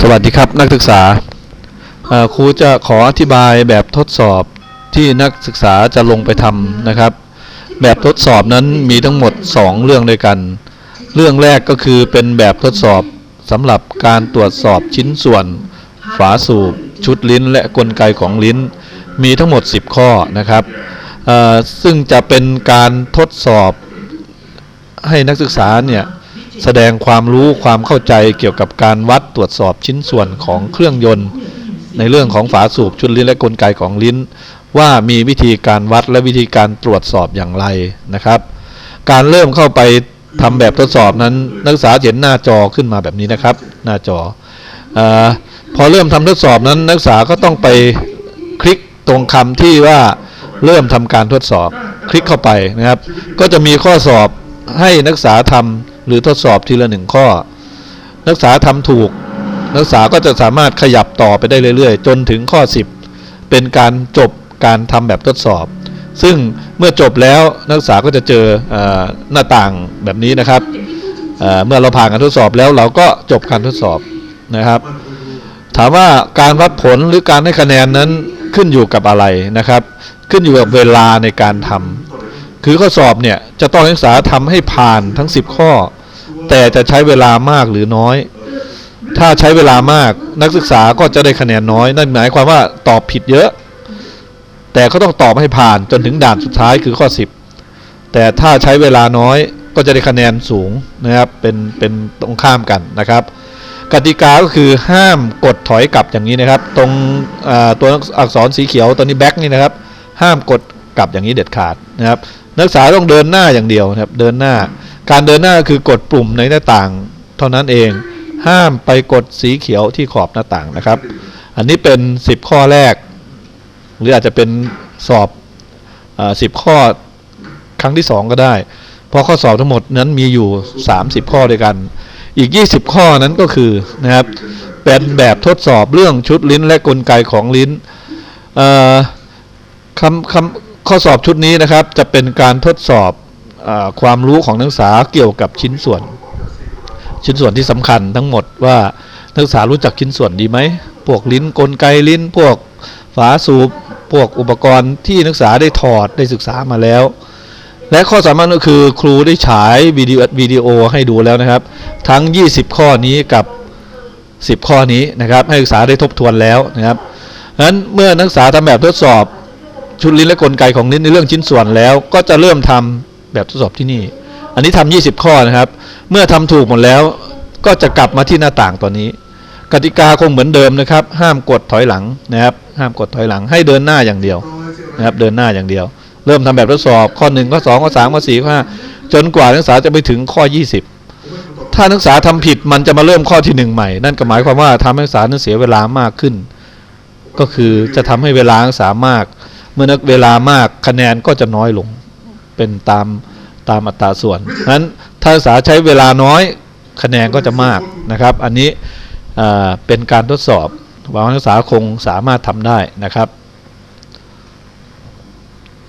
สวัสดีครับนักศึกษาครูจะขออธิบายแบบทดสอบที่นักศึกษาจะลงไปทำนะครับ แบบทดสอบนั้นมีทั้งหมด 2 เรื่องด้วยกัน เรื่องแรกก็คือเป็นแบบทดสอบสำหรับการตรวจสอบชิ้นส่วน ฝาสูบ ชุดลิ้น และกลไกของลิ้น มีทั้งหมด 10 ข้อนะครับ ซึ่งจะเป็นการทดสอบให้นักศึกษาเนี่ย แสดงความรู้ความเข้าใจเกี่ยวกับการวัดตรวจสอบชิ้นส่วนของเครื่องยนต์ ในเรื่องของฝาสูบชุดลิ้นและกลไกของลิ้น ว่ามีวิธีการวัดและวิธีการตรวจสอบอย่างไรนะครับ การเริ่มเข้าไปทำแบบทดสอบนั้น นักศึกษาเห็นหน้าจอขึ้นมาแบบนี้นะครับ หน้าจออพอเริ่มทำทดสอบนั้นนักศึกษาก็ต้องไปคลิกตรงคำที่ว่าเริ่มทำการทดสอบ คลิกเข้าไปนะครับ ก็จะมีข้อสอบให้นักศึกษาทำ หรือทดสอบทีละหนึ่งข้อ นักศึกษาทำถูก นักศึกษาก็จะสามารถขยับต่อไปได้เรื่อย ๆ จนถึงข้อ 10 เป็นการจบการทำแบบทดสอบ ซึ่งเมื่อจบแล้วนักศึกษาก็จะเจออหน้าต่างแบบนี้นะครับเเมื่อเราผ่านการทดสอบแล้วเราก็จบการทดสอบนะครับ ถามว่าการวัดผลหรือการให้คะแนนนั้นขึ้นอยู่กับอะไรนะครับ ขึ้นอยู่กับเวลาในการทำคือข้อสอบเนี่ยจะต้องนักศึกษาทำให้ผ่านทั้ง 10 ข้อ แต่จะใช้เวลามากหรือน้อย ถ้าใช้เวลามากนักศึกษาก็จะได้คะแนนน้อย นั่นหมายความว่าตอบผิดเยอะ แต่ก็ต้องตอบให้ผ่านจนถึงด่านสุดท้ายคือข้อ 10 แต่ถ้าใช้เวลาน้อยก็จะได้คะแนนสูงนะครับ เป็นเป็นตรงข้ามกันนะครับ กติกาก็คือห้ามกดถอยกลับอย่างนี้นะครับ ตรงตัวอักษรสีเขียวตัวนี้แบ็กนี่นะครับ ห้ามกดกลับอย่างนี้เด็ดขาดนะครับ นักศึกษาต้องเดินหน้าอย่างเดียวนะครับ เดินหน้า การเดินหน้าคือกดปุ่มในหน้าต่าง เท่านั้นเอง ห้ามไปกดสีเขียวที่ขอบหน้าต่างนะครับ อันนี้เป็น 10 ข้อแรก หรืออาจจะเป็นสอบสิบข้อครั้งที่ 2 ก็ได้ เพราะข้อสอบทั้งหมดนั้นมีอยู่ 30 ข้อด้วยกัน อีก 20 ข้อนั้นก็คือนะครับเป็นแบบทดสอบเรื่องชุดลิ้นและกลไกของลิ้นคำคำข้อสอบชุดนี้นะครับ จะเป็นการทดสอบ ความรู้ของนักศึกษาเกี่ยวกับชิ้นส่วน ชิ้นส่วนที่สำคัญทั้งหมดว่านักศึกษารู้จักชิ้นส่วนดีไหมพวกลิ้นกลไกลิ้น พวกฝาสูบพวกอุปกรณ์ที่นักศึกษาได้ถอดได้ศึกษามาแล้ว และข้อสำคัญก็คือครูได้ฉายวิดีโอวิดีโอให้ดูแล้วนะครับ ทั้ง 20 ข้อนี้กับ 10 ข้อนี้นะครับ ให้นักศึกษาได้ทบทวนแล้วนะครับดังนั้นเมื่อนักศึกษาทำแบบทดสอบชุดลิ้นและกลไกของลิ้นในเรื่องชิ้นส่วนแล้ว ก็จะเริ่มทำ แบบทดสอบที่นี่ อันนี้ทำ20 ข้อนะครับ เมื่อทำถูกหมดแล้วก็จะกลับมาที่หน้าต่างตัวนี้ กติกาคงเหมือนเดิมนะครับ ห้ามกดถอยหลังนะครับ ห้ามกดถอยหลังให้เดินหน้าอย่างเดียวนะครับ เดินหน้าอย่างเดียว เริ่มทำแบบทดสอบข้อหนึ่งข้อสองข้อสามข้อสี่ข้อห้าจนกว่านักศึกษาจะไปถึงข้อ 20 ถ้านักศึกษาทำผิดมันจะมาเริ่มข้อที่หนึ่งใหม่ นั่นก็หมายความว่าทำให้นักศึกษานั้นเสียเวลามากขึ้น ก็คือจะทำให้เวลานักศึกษามาก เมื่อนักเวลามากคะแนนก็จะน้อยลง เป็นตามตามอัตราส่วนนั้นถ้านักศึกษาใช้เวลาน้อยคะแนนก็จะมากนะครับ อันนี้เป็นการทดสอบหวังว่านักศึกษาคงสามารถทำได้นะครับ